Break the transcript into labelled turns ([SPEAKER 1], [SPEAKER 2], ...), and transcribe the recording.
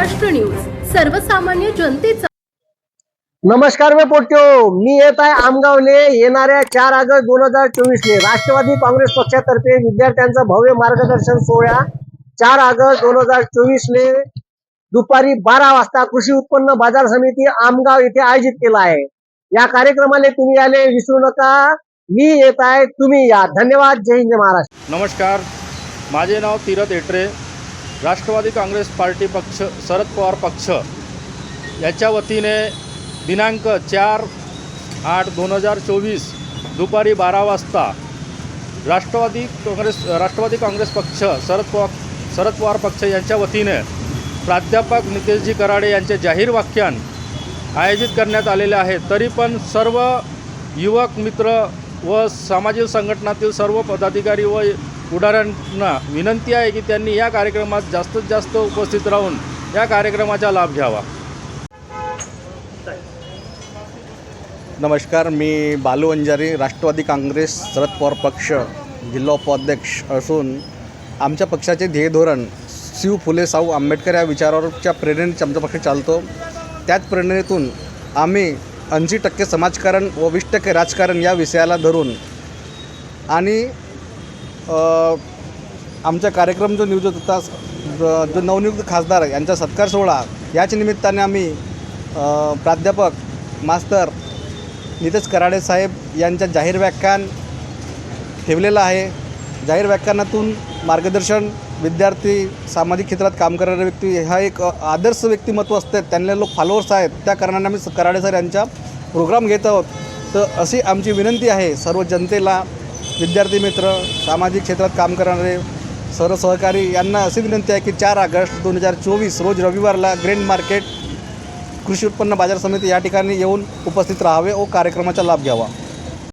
[SPEAKER 1] Maharashtra news सर्वसामान्य जनतेचा
[SPEAKER 2] नमस्कार मी पोट्यो मी येत आहे आमगावले. येणाऱ्या चार ऑगस्ट दोन हजार चोवीसले राष्ट्रवादी काँग्रेस पक्षातर्फे विद्यार्थ्यांचं भव्य मार्गदर्शन सोहळा. चार ऑगस्ट दोन हजार चोवीसले दुपारी बारा वाजता कृषी उत्पन्न बाजार समिती आमगाव येथे आयोजित केला आहे. या कार्यक्रमाला तुम्ही आले विसरू नका. मी येत आहे तुम्ही या. धन्यवाद. जय हिंद महाराष्ट्र.
[SPEAKER 3] नमस्कार. माझे नाव तीरथ एटरे. राष्ट्रवादी काँग्रेस पार्टी पक्ष शरद पवार पक्ष याच्या वतीने दिनांक चार आठ दोन हजार चोवीस दुपारी बारा वाजता राष्ट्रवादी काँग्रेस राष्ट्रवादी काँग्रेस पक्ष शरद पवार शरद पवार पक्ष यांच्या वतीने प्राध्यापक नितेशजी कराडे यांचे जाहीर व्याख्यान आयोजित करण्यात आलेले आहे. तरी पण सर्व युवक मित्र व सामाजिक संघटनातील सर्व पदाधिकारी व पुढाऱ्यांना विनंती आहे की त्यांनी या कार्यक्रमात जास्तीत जास्त उपस्थित राहून या कार्यक्रमाचा लाभ घ्यावा.
[SPEAKER 4] नमस्कार मी बालू अंजारी राष्ट्रवादी काँग्रेस शरद पवार पक्ष जिल्हा उपाध्यक्ष असून आमच्या पक्षाचे ध्येय धोरण शिव फुले साऊ आंबेडकर या विचारावरच्या प्रेरणेने आमचा पक्ष चालतो. त्याच प्रेरणेतून आम्ही ऐंशी टक्के समाजकारण व वीस टक्के राजकारण या विषयाला धरून आणि आमचा कार्यक्रम जो नियोजित होता जो नवनियुक्त खासदार आहे, यांचा सत्कार सोहळा याच निमित्ताने आम्ही प्राध्यापक मास्तर नितेश कराडे साहेब यांच्या जाहीर व्याख्यान ठेवलेलं आहे. जाहीर व्याख्यानातून मार्गदर्शन विद्यार्थी सामाजिक क्षेत्रात काम करणारे व्यक्ती हा एक आदर्श व्यक्तिमत्व असते. त्यांना लोक फॉलोअर्स आहेत. त्या कारणाने आम्ही कराडे सर यांचा प्रोग्राम घेत आहोत. तर अशी आमची विनंती आहे सर्व जनतेला विद्यार्थी मित्र सामाजिक क्षेत्रात काम करणारे सर्व सहकारी यांना अशी विनंती आहे की चार ऑगस्ट दोन हजार चोवीस रोज रविवारला ग्रेंड मार्केट कृषी उत्पन्न बाजार समिती या ठिकाणी येऊन उपस्थित राहावे व कार्यक्रमाचा लाभ घ्यावा.